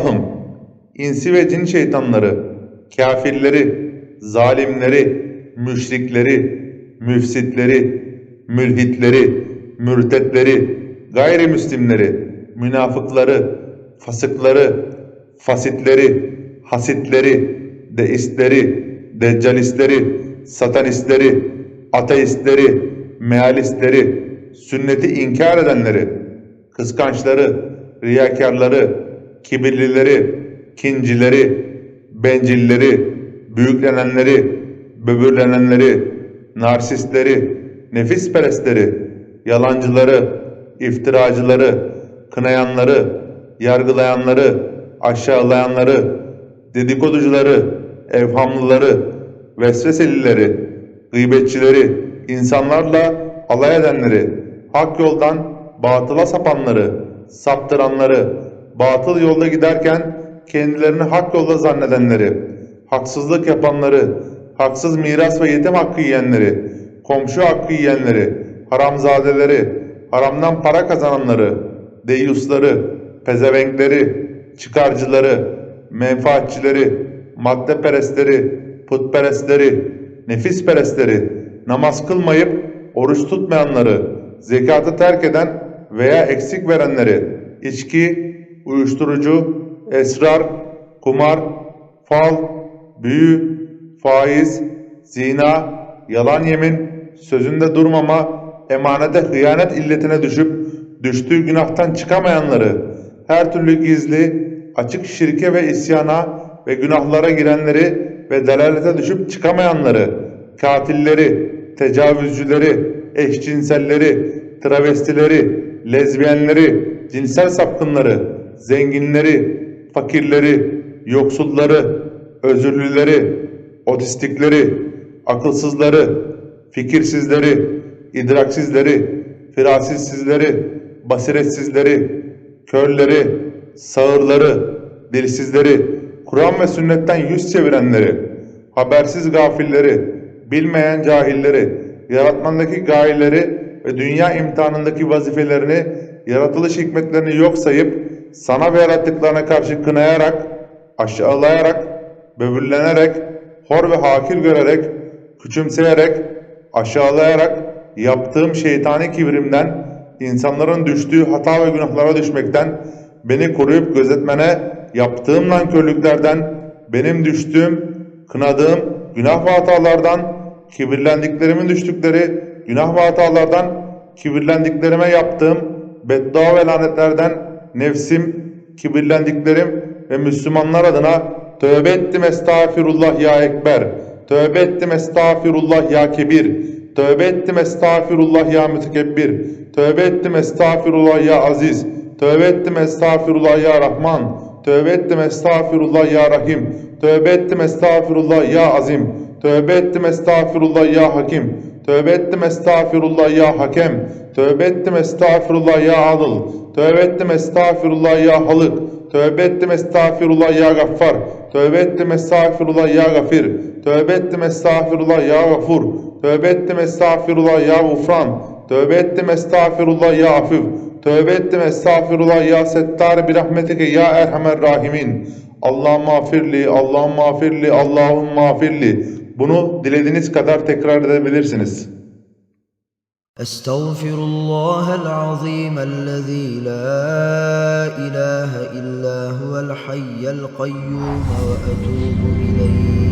Allah'ım insi ve cin şeytanları, kafirleri, zalimleri, müşrikleri, müfsitleri, mülhitleri, mürtetleri, gayrimüslimleri, münafıkları, fasıkları, fasitleri, hasitleri, deistleri, deccalistleri, satanistleri, ateistleri, mealistleri, sünneti inkar edenleri, kıskançları, riyakarları, kibirlileri, kincileri, bencilleri, büyüklenenleri, böbürlenenleri, narsistleri, nefisperestleri, yalancıları, iftiracıları, kınayanları, yargılayanları, aşağılayanları, dedikoducuları, evhamlıları, vesveselileri, gıybetçileri, insanlarla alay edenleri, hak yoldan batıla sapanları, saptıranları, batıl yolda giderken kendilerini hak yolda zannedenleri, haksızlık yapanları, haksız miras ve yetim hakkı yiyenleri, komşu hakkı yiyenleri, haramzadeleri, haramdan para kazananları, deyyusları, pezevenkleri, çıkarcıları, menfaatçileri, maddeperestleri, putperestleri, nefisperestleri, namaz kılmayıp oruç tutmayanları, zekatı terk eden veya eksik verenleri, içki, uyuşturucu, esrar, kumar, fal, büyü, faiz, zina, yalan yemin, sözünde durmama, emanete hıyanet illetine düşüp düştüğü günahtan çıkamayanları, her türlü gizli, açık şirke ve isyana ve günahlara girenleri ve delalete düşüp çıkamayanları, katilleri, tecavüzcüleri, eşcinselleri, travestileri, lezbiyenleri, cinsel sapkınları, zenginleri, fakirleri, yoksulları, özürlüleri, otistikleri, akılsızları, fikirsizleri, idraksizleri, firasizsizleri, basiretsizleri, körleri, sağırları, dilsizleri, Kur'an ve sünnetten yüz çevirenleri, habersiz gafilleri, bilmeyen cahilleri, yaratmandaki gayeleri ve dünya imtihanındaki vazifelerini, yaratılış hikmetlerini yok sayıp, sana ve yarattıklarına karşı kınayarak, aşağılayarak, böbürlenerek, hor ve hakir görerek, küçümseyerek, aşağılayarak, yaptığım şeytani kibrimden, insanların düştüğü hata ve günahlara düşmekten, beni koruyup gözetmene, yaptığım nankörlüklerden, benim düştüğüm, kınadığım günah ve hatalardan, kibirlendiklerimin düştükleri günah ve hatalardan, kibirlendiklerime yaptığım beddua ve lanetlerden, nefsim, kibirlendiklerim ve Müslümanlar adına tövbe ettim estağfirullah ya ekber, tövbe ettim estağfirullah ya kebir, tövbe ettim estağfirullah ya mütekebbir, tövbe ettim estağfirullah ya aziz, tövbe ettim estağfirullah ya rahman, tövbe ettim estağfirullah ya rahim, tövbe ettim estağfirullah ya azim, tövbe ettim estağfirullah ya hakim, tövbe ettim estağfirullah ya hakem, tövbe ettim estağfirullah ya adıl, tövbe ettim estağfirullah ya halık, tövbe ettim estağfirullah ya gaffar, tövbe ettim estağfirullah ya gafir, tövbe ettim estağfirullah ya gafur, tövbe ettim estağfirullah ya gufran, tövbe ettim estağfirullah ya afif, tövbe ettim estağfirullah ya settar bir rahmetike ya erhamer rahimin. Allah'ım mağfirli, Allah'ım mağfirli, Allah'ım mağfirli. Bunu dilediğiniz kadar tekrar edebilirsiniz. أستغفر الله العظيم الذي لا إله إلا هو الحي القيوم وأتوب إليه